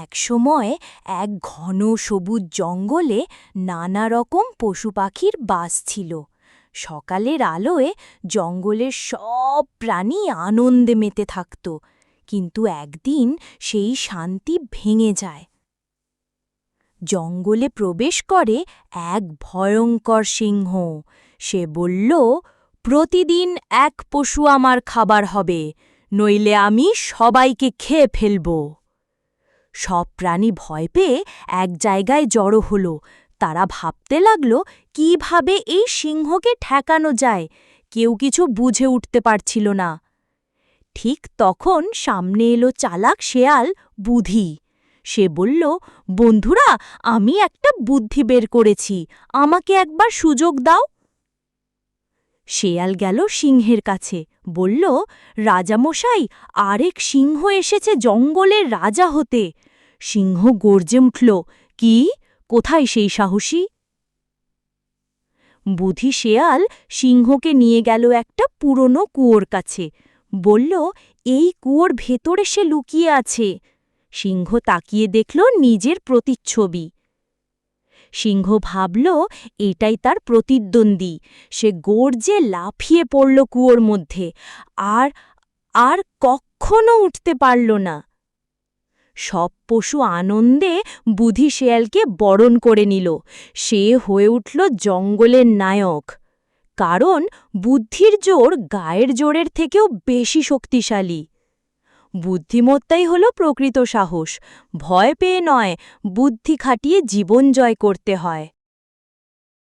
একসময় এক ঘন সবুজ জঙ্গলে নানা রকম পশু পাখির বাস ছিল। সকালের আলোয় জঙ্গলের সব প্রাণী আনন্দে মেতে থাকত, কিন্তু একদিন সেই শান্তি ভেঙে যায়। জঙ্গলে প্রবেশ করে এক ভয়ঙ্কর সিংহ। সে বলল, প্রতিদিন এক পশু আমার খাবার হবে, নইলে আমি সবাইকে খেয়ে ফেলব। সব প্রাণী ভয় পেয়ে এক জায়গায় জড়ো হল। তারা ভাবতে লাগল, কীভাবে এই সিংহকে ঠেকানো যায়? কেউ কিছু বুঝে উঠতে পারছিল না। ঠিক তখন সামনে এলো চালাক শেয়াল বুধি। সে বলল, বন্ধুরা, আমি একটা বুদ্ধি বের করেছি, আমাকে একবার সুযোগ দাও। শেয়াল গেল সিংহের কাছে। বলল, রাজামশাই, আরেক সিংহ এসেছে জঙ্গলের রাজা হতে। সিংহ গর্জে উঠল, কি? কোথায় সেই সাহসী? বুধি শেয়াল সিংহকে নিয়ে গেল একটা পুরনো কুয়োর কাছে। বলল, এই কুয়োর ভেতরে সে লুকিয়ে আছে। সিংহ তাকিয়ে দেখল নিজের প্রতিচ্ছবি। সিংহ ভাবল, এটাই তার প্রতিদ্বন্দ্বী। সে গর্জে লাফিয়ে পড়ল কুয়োর মধ্যে। আর আর কখনো উঠতে পারল না। সব পশু আনন্দে বুধি শেয়ালকে বরণ করে নিল। সে হয়ে উঠল জঙ্গলের নায়ক। কারণ, বুদ্ধির জোর গায়ের জোরের থেকেও বেশি শক্তিশালী। বুদ্ধিমত্তাই হল প্রকৃত সাহস। ভয় পেয়ে নয় বুদ্ধি খাটিয়ে জীবন জয় করতে হয়।